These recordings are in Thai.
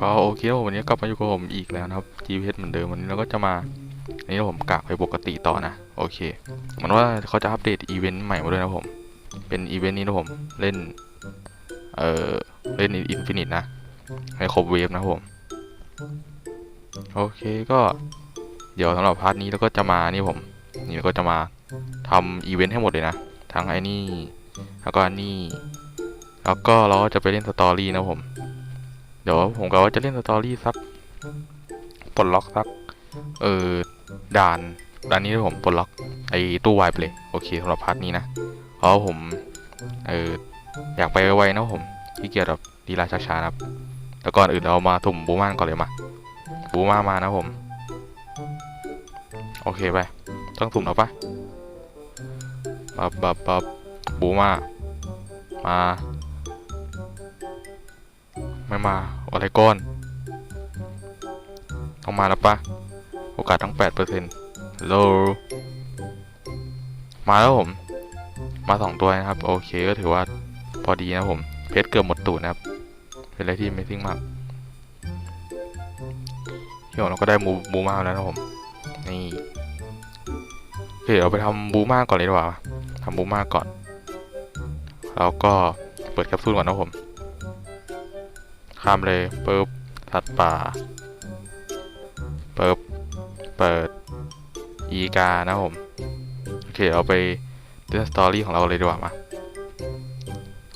ก็โอเคครับผมวันนี้กลับมาอยู่กับผมอีกแล้วนะครับ GPS เหมือนเดิมวันนี้เราก็จะมาอันนี้ผมกากไปปกติต่อนะ โอเคเหมือนว่าเขาจะอัปเดตอีเวนต์ใหม่มาด้วยนะผม เป็นอีเวนต์นี้นะผมเล่น เอ่อ เล่นอินฟินิตนะ ให้ครบเวฟนะผม โอเคก็เดี๋ยวสำหรับพาร์ทนี้เราก็จะมานี่ผม นี่เราก็จะมาทำอีเวนต์ให้หมดเลยนะ ทั้งไอ้นี่ แล้วก็อันนี้ แล้วก็เราก็จะไปเล่นสตอรี่นะผม เดี๋ยวผมก็ว่าจะเล่นสตอรี่สักปลดล็อกสัก เออด่านด่านนี้ผมปลดล็อกไอ้ตู้วายไปเลย โอเคสำหรับพาร์ทนี้นะ เพราะผม เอออยากไปไวๆนะผมที่เกียจแบบดีลาช้าๆนะครับแต่ก่อนอื่นเรามาสุ่มบูมานก่อนเลยมา บูมามานะผม โอเคไป ต้องสุ่มแล้วปะบับบับบับบูมา มา ไม่มาอะไรก้อนต้องมาแล้วปะโอกาสตั้งแปดเปอร์มาแล้วผม มาสองตัวนะครับ โอเคก็ถือว่าพอดีนะผม เพชรเกือบหมดตูดนะครับ เป็นอะไรที่ Amazing มากที่ผมเราก็ได้มูบูมาแล้วนะผม นี่โอเคเราไปทำบูมาก่อนเลยดีกว่าทำบูมาก่อน แล้วก็เปิดแคปซูลก่อนนะผม ข้ามเลยปึ๊บสัตว์ป่าปึ๊บเปิดอีกานะผมโอเคเราไปเล่นสตอรี่ของเราเลยดีกว่ามา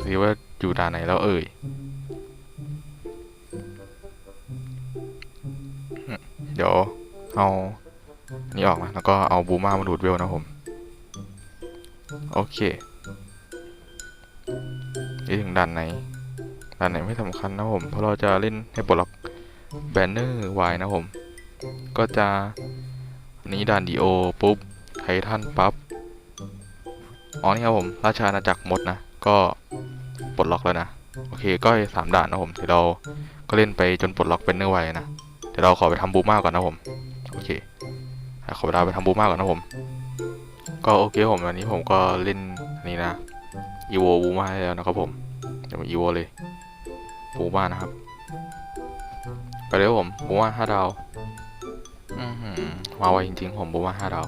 ดูว่าอยู่ด่านไหนแล้วเอ่ยเดี๋ยวเอานี่ออกมาแล้วก็เอาบูมามาดูดเวลนะผม โอเคนี่ถึงด่านไหน ด่านไหนไม่สำคัญนะผม เพราะเราจะเล่นให้ปลดล็อกแบนเนอร์ไว้นะผม ก็จะนนี้ด่านดีโอปุ๊บไททันปั๊บ อ๋อนี่ครับผม ราชอาณาจักรหมดนะ ก็ปลดล็อกแล้วนะ โอเค ก็สามด่านนะผม เดี๋ยวเราก็เล่นไปจนปลดล็อกแบนเนอร์ไว้นะ เดี๋ยวเราขอไปทำบูมาก่อนนะผม โอเค ขอเวลาไปทำบูมาก่อนนะผม ก็โอเคผมวันนี้ผมก็เล่นนนี้นะอีโวบูมาให้แล้วนะครับผมเดี๋ยวอีโวเลย บูมานะครับไปเลยครับผมบูมาห้าดาวมาไวจริงๆ ผมบูมาห้าดาว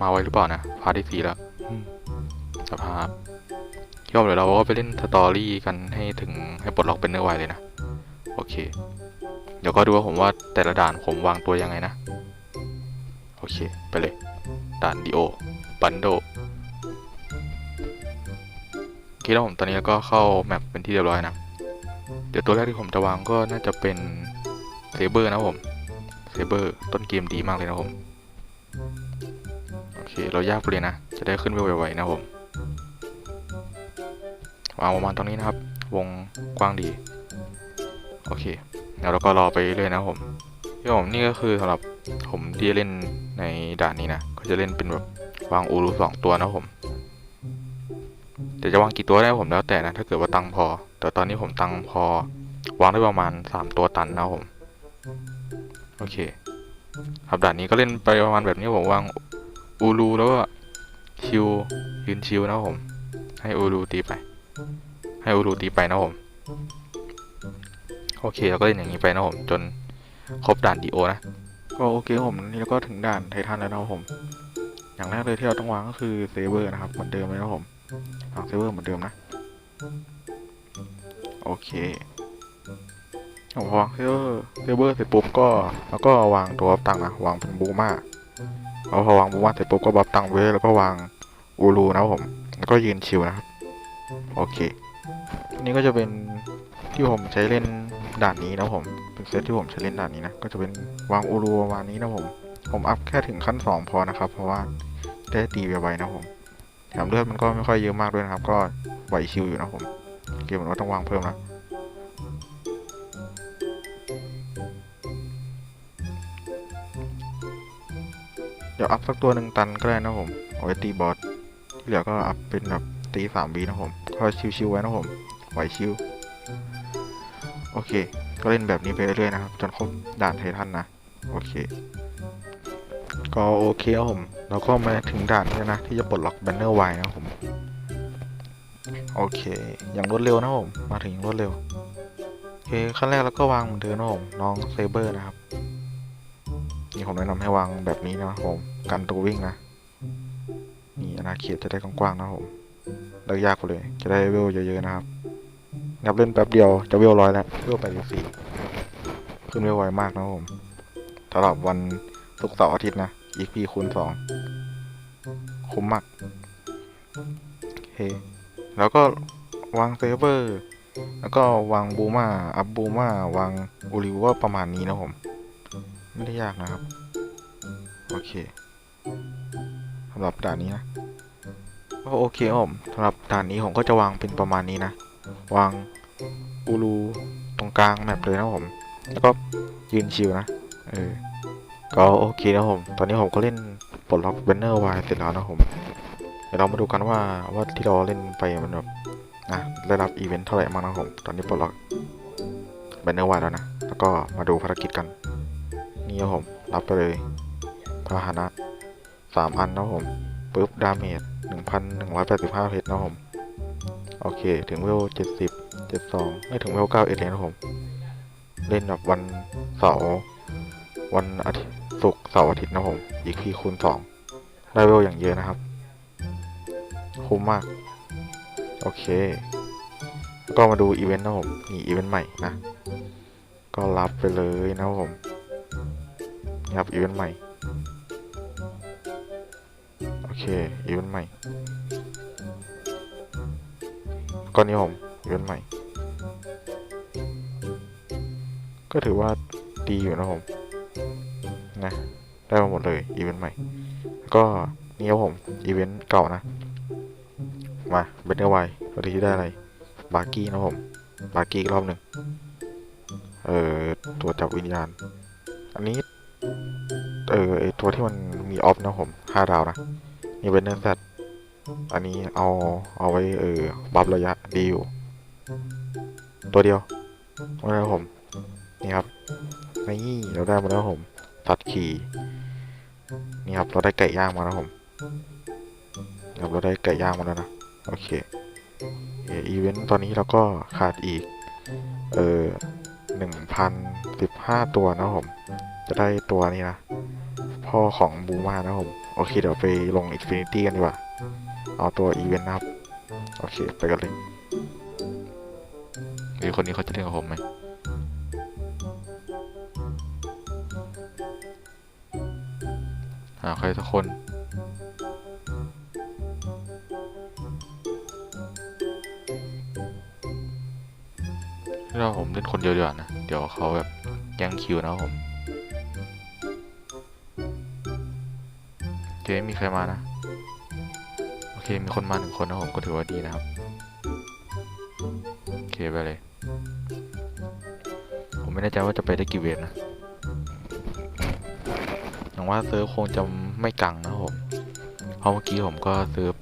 มาไวหรือเปล่านะพาร์ทที่สี่แล้วสภาพย่อมเดี๋ยวเราก็ไปเล่นสตอรี่กันให้ถึงให้ปลดล็อกเป็นเนื้อไวเลยนะ โอเค เดี๋ยวก็ดูว่าผมว่าแต่ละด่านผมวางตัวยังไงนะ โอเค ไปเลย ด่านดีโอบันโดโอเคแล้วผมตอนนี้ก็เข้าแมปเป็นที่เรียบร้อยนะ ดี๋ยวตัวแรกที่ผมจะวางก็น่าจะเป็นเซเบอร์นะผมเซเบอร์ต้นเกมดีมากเลยนะผมโอเคเรายากไปเลยนะ จะได้ขึ้นไวๆนะผมวางประมาณตรงนี้นะครับ วงกว้างดีโอเคเดี๋ยวเราก็รอไปเรื่อยนะผมที่ผมนี่ก็คือสำหรับผมที่เล่นในด่านนี้นะก็จะเล่นเป็นแบบวางอูรุสองตัวนะผมี๋ยวจะวางกี่ตัวได้ผมแล้วแต่นะ ถ้าเกิดว่าตังพอ แต่ตอนนี้ผมตังพอ วางได้ประมาณสามตัวตันนะผม โอเคครับด่านนี้ก็เล่นไปประมาณแบบนี้ผมวางอูรูแล้วก็ชิวยืนชิวนะผม ให้อูรูตีไป ให้อูรูตีไปนะผม โอเคเราก็เล่นอย่างนี้ไปนะผมจนครบด่านดีโอนะก็โอเคผมนี่แล้วก็ถึงด่านไททันแล้วนะผม อย่างแรกเลยที่เราต้องวางก็คือเซเวอร์นะครับเหมือนเดิมเลยนะผม วางเซเวอร์เหมือนเดิมนะ โอเคผมพอวางเซเวอร์เซเวอร์เสร็จปุ๊บก็แล้วก็วางตัวบัฟตังนะวางเป็นบูมาเอาพอวางบูมาเสร็จปุ๊บก็บัฟตังไว้แล้วก็วางอูรูนะผมแล้วก็ยืนชิวนะครับโอเค นี่ก็จะเป็นที่ผมใช้เล่นด่านนี้นะผม เป็นเซตที่ผมใช้เล่นด่านนี้นะ ก็จะเป็นวางอูรูประมาณนี้นะผม ผมอัพแค่ถึงขั้นสองพอนะครับ เพราะว่าได้ตีไวๆนะผม แถมเลือดมันก็ไม่ค่อยเยอะมากด้วยนะครับ ก็ไหวชิวอยู่นะผมเกมมันก็ต้องวางเพิ่มนะเดี๋ยวอัพสักตัวหนึ่งตันก็ได้นะผมเอาไว้ตีบอสที่เหลือก็อัพเป็นแบบตีสามวีนะผมก็ชิวๆไว้นะผมไหวชิวโอเค ก็เล่นแบบนี้ไปเรื่อยๆนะครับ จนครบด่านไททันนะ โอเค ก็โอเคครับผมเราก็มาถึงด่านนี้แล้วนะ ที่จะปลดล็อกแบนเนอร์ไวนะครับผม โอเค อย่างรวดเร็วนะผม มาถึงอย่างรวดเร็ว โอเค ขั้นแรกเราก็วางเหมือนเดิมนะผม น้องเซเบอร์นะครับ นี่ผมแนะนำให้วางแบบนี้นะครับผม กันตัววิ่งนะ นี่อาณาเขตจะได้กว้างๆนะครับผมเลิกยากไปเลย จะได้เวลเยอะๆนะครับนับเล่นแป๊บเดียวจะเวลร้อยแล้วเวลแปดสี่ขึ้นเวลไวมากนะครับผมสำหรับวัน ศุกร์เสาร์อาทิตย์นะอีกพีคูณสองคุ้มมากโอเคแล้วก็วางเซเวอร์ แล้วก็วางบูมาอัพบูมาวางอูริวก็ประมาณนี้นะผม ไม่ได้ยากนะครับ โอเคสำหรับด่านนี้นะก็โอเคผมสำหรับด่านนี้ผมก็จะวางเป็นประมาณนี้นะ วางอูรูตรงกลางแมปเลยนะผม แล้วก็ยืนชิวนะ เออ ก็โอเคนะผม ตอนนี้ผมก็เล่นปลดล็อกเบนเนอร์ไวเสร็จแล้วนะผม เดี๋ยวเรามาดูกันว่าว่าที่เราเล่นไปมันแบบนะได้รับอีเวนต์เท่าไหร่บ้างนะครับผม ตอนนี้ปลดล็อกเบนเนอร์ไวแล้วนะ แล้วก็มาดูภารกิจกัน นี่ครับผม รับไปเลยพาหนะสามอันนะครับผมปุ๊บดาเมจหนึ่งพันหนึ่งร้อยแปดสิบห้าเพชรนะครับผม โอเค ถึงเวลเจ็ดสิบเจ็ดสองไม่ถึงเวลเก้าเอ็ดเลยนะครับผม เล่นแบบวันเสาร์วันอาทิตย์ ศุกร์เสาร์อาทิตย์นะผมอีกพีคูณสองได้เวลอย่างเยอะนะครับ คุ้มมาก โอเค ก็มาดูอีเวนต์นะผมนี่อีเวนต์ใหม่นะ ก็รับไปเลยนะผมนี่ครับอีเวนต์ใหม่ โอเคอีเวนต์ใหม่ก็นี่ผมอีเวนต์ใหม่ ก็ถือว่าดีอยู่นะผม นะ ได้มาหมดเลย อีเวนต์ใหม่ ก็นี่ครับผม อีเวนต์เก่านะ มาเบนเนอร์ไววันที่ได้อะไร บาร์กี้นะผม บาร์กี้อีกรอบหนึ่งเอ่อตัวจับวิญญาณ อันนี้ เออไอตัวที่มันมีออฟนะผมห้าดาวนะ นี่เป็นเนื้อสัตว์อันนี้เอาเอาไว้เออบัฟระยะดีอยู่ ตัวเดียวนะครับผม นี่ครับ นี่เราได้มาแล้วผม สัตว์ขี่นี่ครับเราได้ไก่ย่างมาแล้วผมครับเราได้ไก่ย่างมาแล้วนะโอเคเอีเวนต์ตอนนี้เราก็ขาดอีก เออหนึ่งพันสิบห้าตัวนะครับผม จะได้ตัวนี้นะ พ่อของบูมานะครับผม โอเค เดี๋ยวไปลงอินฟินิตี้กันดีกว่า เอาตัวอีเวนต์นะครับ โอเค ไปกันเลยหรือคนนี้เขาจะเล่นกับผมไหมาใครสักคนเราผมเล่นคนเดียวดีกว่านะ เดี๋ยวเขาแบบแย่งคิวนะผมเคไม่มีใครมานะ โอเค มีคนมาหนึ่งคนนะผมก็ถือว่าดีนะครับ โอเคไปเลย ผมไม่แน่ใจว่าจะไปได้กี่เวฟนะ วังว่าเซิร์ฟคงจะไม่กังนะครับผมเพราะเมื่อกี้ผมก็เซิร์ฟ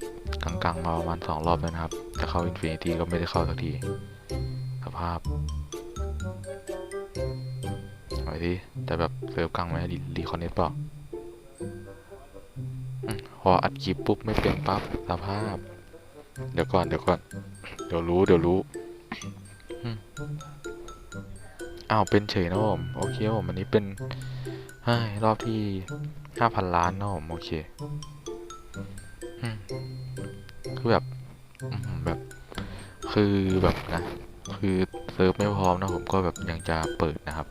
กังๆมาประมาณสองรอบแล้วนะครับ แต่เข้าอินฟินิตี้ก็ไม่ได้เข้าสักทีสภาพอาไปที่จะแบบเซิร์ฟกังไหมรีคอนเนคเปล่าพออัดคลิปปุ๊บไม่เป็นปั๊บสภาพ เดี๋ยวก่อนเดี๋ยวก่อน เดี๋ยวรู้เดี๋ยวรู้อ้าวเป็นเฉยนะผม โอเคครับผมอันนี้เป็น ฮ้ยรอบที่ห้าพันล้านนะผมโอเคคือแบบแบบ คือแบบนะ คือเซิร์ฟไม่พร้อมนะผมก็แบบยังจะเปิดนะครับ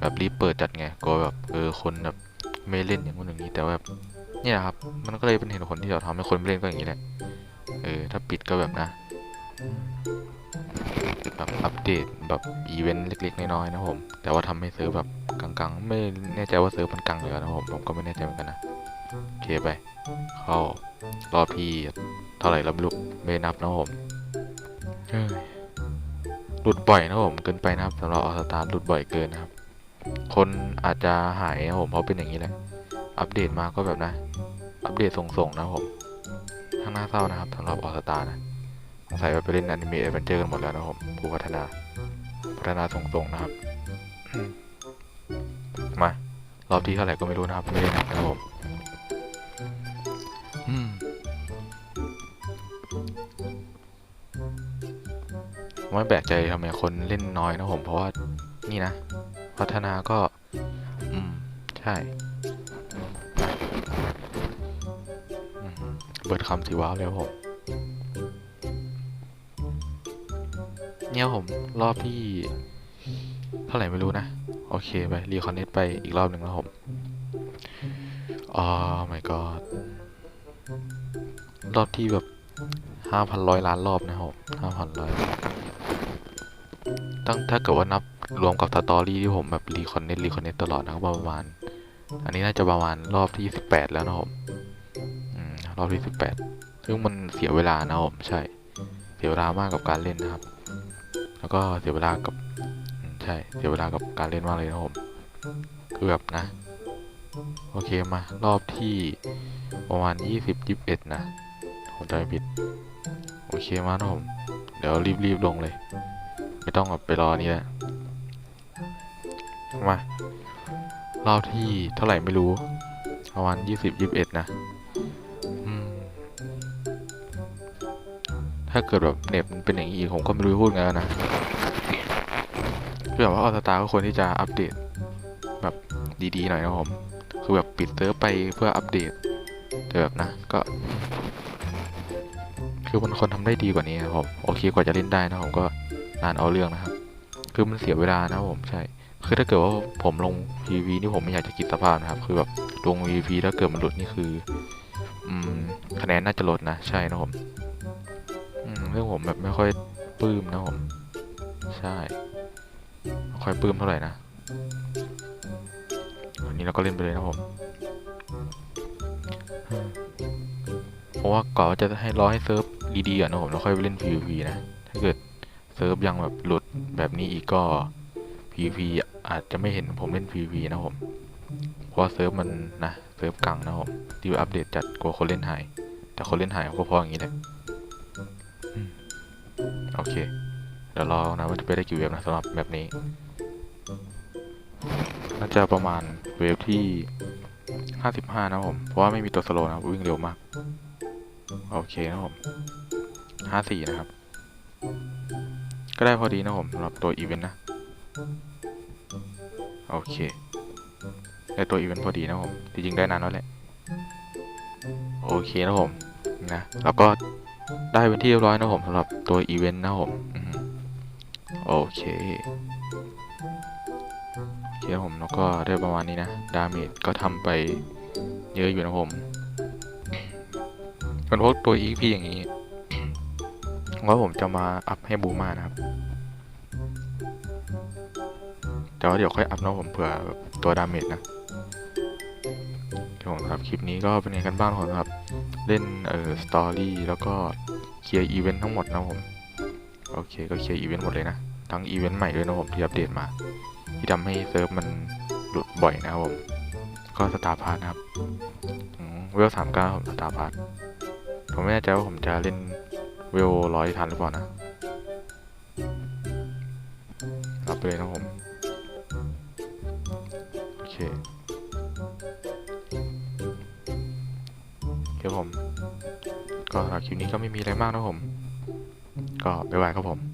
แบบรีบเปิดจัดไงก็แบบเออคนแบบไม่เล่นอย่างนู้นอย่างนี้แต่ว่าแบบเนี่ยครับ มันก็เลยเป็นเหตุผลที่เราทำให้คนไม่เล่นก็อย่างนี้แหละเออถ้าปิดก็แบบนะ แบบอัปเดตแบบอีเวนต์เล็ก ๆ น้อยๆนะผม แต่ว่าทำให้เซิร์ฟแบบกังๆ ไม่แน่ใจว่าเซิร์ฟมันกังเลยนะผมผมก็ไม่แน่ใจเหมือนกันนะโอเคไป เข้ารอบที่เท่าไหร่แล้วไม่รู้ไม่นับนะผมเฮ้ยหลุดบ่อยนะผมเกินไปนะครับสำหรับออสตาร์หลุดบ่อยเกินนะครับ คนอาจจะหายนะผมเพราะเป็นอย่างนี้แหละอัปเดตมาก็แบบนะ อัปเดตส่งๆนะผมข้างหน้าเศร้านะครับสำหรับออสตานะ งสัยว่าไปเล่นอนิเมะเอเวนเจอร์กันหมดแล้วนะผมผู้พัฒนา พัฒนาส่งๆนะครับ มารอบที่เท่าไหร่ก็ไม่รู้นะครับไม่ได้นับนะครับผมไม่แปลกใจทำไมคนเล่นน้อยนะผม เพราะว่านี่นะ พัฒนาก็ อืม ใช่เบิร์ดคำสิว้าวเลยครับผม เนี่ยผมรอบที่ เท่าไหร่ไม่รู้นะ โอเคไป รีคอนเนตไปอีกรอบหนึ่งแล้วผมอ๋อ my god รอบที่แบบห้าพันร้อยล้านรอบนะครับห้าพันร้อยตั้งถ้าเกิดว่านับรวมกับสตอรี่ที่ผมแบบรีคอนเนตรีคอนเนตตลอดนะครับประมาณ อันนี้น่าจะประมาณรอบที่สิบแปดแล้วนะครับอืมรอบที่สิบแปดซึ่งมันเสียเวลานะผมใช่ เสียเวลามากกับการเล่นนะครับ แล้วก็เสียเวลากับใช่เสียเวลากับการเล่นมากเลยนะผมคือแบบนะ โอเคมารอบที่ประมาณยี่สิบยี่สิบเอ็ดนะผมจำไม่ผิด โอเคมานะผม เดี๋ยวรีบๆลงเลย ไม่ต้องแบบไปรอนี่แหละมารอบที่เท่าไหร่ไม่รู้ประมาณยี่สิบยี่สิบเอ็ดนะ ถ้าเกิดแบบเน็ตมันเป็นอย่างนี้อีกผมก็ไม่รู้พูดไงแล้วนะคือแบบว่าออสตาก็ควรที่จะอัปเดตแบบดีๆหน่อยนะผมคือแบบปิดเซิร์ฟไปเพื่ออัปเดตแต่แบบนะก็ คือมันคนทำได้ดีกว่านี้ครับผมโอเคกว่าจะเล่นได้นะผมก็นานเอาเรื่องนะครับ คือมันเสียเวลานะผมใช่ คือถ้าเกิดว่าผมลง PV นี่ผมไม่อยากจะคิดสภาพนะครับ คือแบบลง PV ถ้าเกิดมันหลุดนี่คือ อืมคะแนนน่าจะลดนะใช่นะผม อืมเรื่องผมแบบไม่ค่อยปลื้มนะผม ใช่ไม่ค่อยปลื้มเท่าไหร่นะวันนี้เราก็เล่นไปเลยนะผมเพราะว่าก่อนจะให้รอให้เซิร์ฟดีๆก่อนนะผมแล้วค่อยไปเล่น PVP นะถ้าเกิดเซิร์ฟยังแบบหลุดแบบนี้อีกก็ PVP อาจจะไม่เห็นผมเล่น PVP นะผมเพราะเซิร์ฟมันนะเซิร์ฟกังนะผมที่อัปเดตจัดกลัวคนเล่นหายแต่คนเล่นหายก็พราะอย่างนี้แหละ โอเค เดี๋ยวรอนะว่าจะไปได้กี่เวฟนะสำหรับแบบนี้ น่าจะประมาณเวฟที่ 55 นะผม เพราะว่าไม่มีตัวสโลนะวิ่งเร็วมาก โอเคนะผม 54 นะครับ ก็ได้พอดีนะผมสำหรับตัวอีเวนต์นะ โอเคได้ตัวอีเวนต์พอดีนะผม จริงๆได้นานแล้วแหละ โอเคนะผม นะ แล้วก็ ได้เป็นที่เรียบร้อยนะผมสำหรับตัวอีเวนต์นะผมโอเคโอเคผมแล้วก็ได้ประมาณนี้นะ ดาเมจก็ทำไปเยอะอยู่นะผมเป็นพวกตัว EXP อย่างนี้ว่าผมจะมาอัพให้บูมานะครับ แต่ว่าเดี๋ยวค่อยอัพนะผมเผื่อตัวดาเมจนะ ครับผมครับ คลิปนี้ก็เป็นไงกันบ้างครับสำหรับ เล่นเอ่อสตอรี่แล้วก็เคลียร์อีเวนต์ทั้งหมดนะผม โอเคก็เคลียร์อีเวนต์หมดเลยนะ ทั้งอีเวนต์ใหม่ด้วยนะผมที่อัปเดตมา ที่ทำให้เซิร์ฟมันหลุดบ่อยนะครับผม ก็สตาร์พาร์ทนะครับเวลสามเก้าสตาร์พาร์ทผมไม่แน่ใจว่าผมจะเล่นเวลร้อยทันหรือเปล่านะรับไปเลยนะผม โอเค ครับผม ก็หรับคลิปนี้ก็ไม่มีอะไรมากนะผม ก็บ๊ายบายครับผม